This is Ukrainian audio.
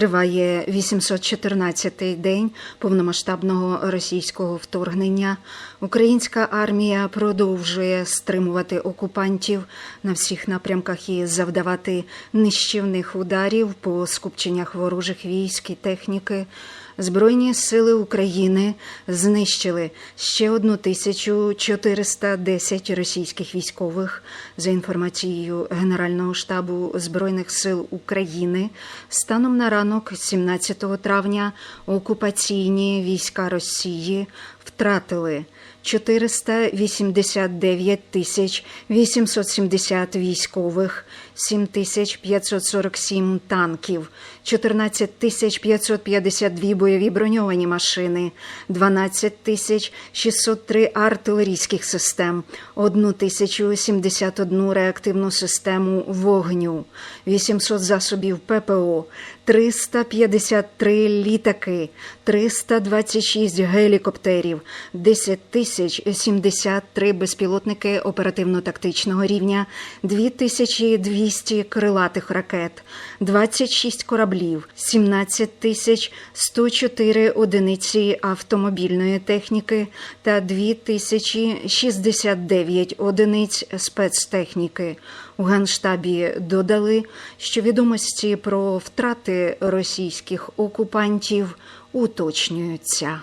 Триває 814-й день повномасштабного російського вторгнення. Українська армія продовжує стримувати окупантів на всіх напрямках і завдавати нищівних ударів по скупченнях ворожих військ і техніки. Збройні сили України знищили ще 1410 російських військових. За інформацією Генерального штабу Збройних сил України, станом на ранок 17 травня. Окупаційні війська Росії втратили 489 тисяч 870 військових, 7 тисяч 547 танків, 14 тисяч 552 бойові броньовані машини, 12 тисяч 603 артилерійських систем, 1 тисячу 71 реактивну систему вогню, 800 засобів ППО, 353 літаки, 326 гелікоптерів, 10 тисяч 73 безпілотники оперативно-тактичного рівня, 2200 крилатих ракет, 26 кораблів, 17 тисяч 104 одиниці автомобільної техніки та 2069 одиниць спецтехніки. У Генштабі додали, що відомості про втрати російських окупантів уточнюються.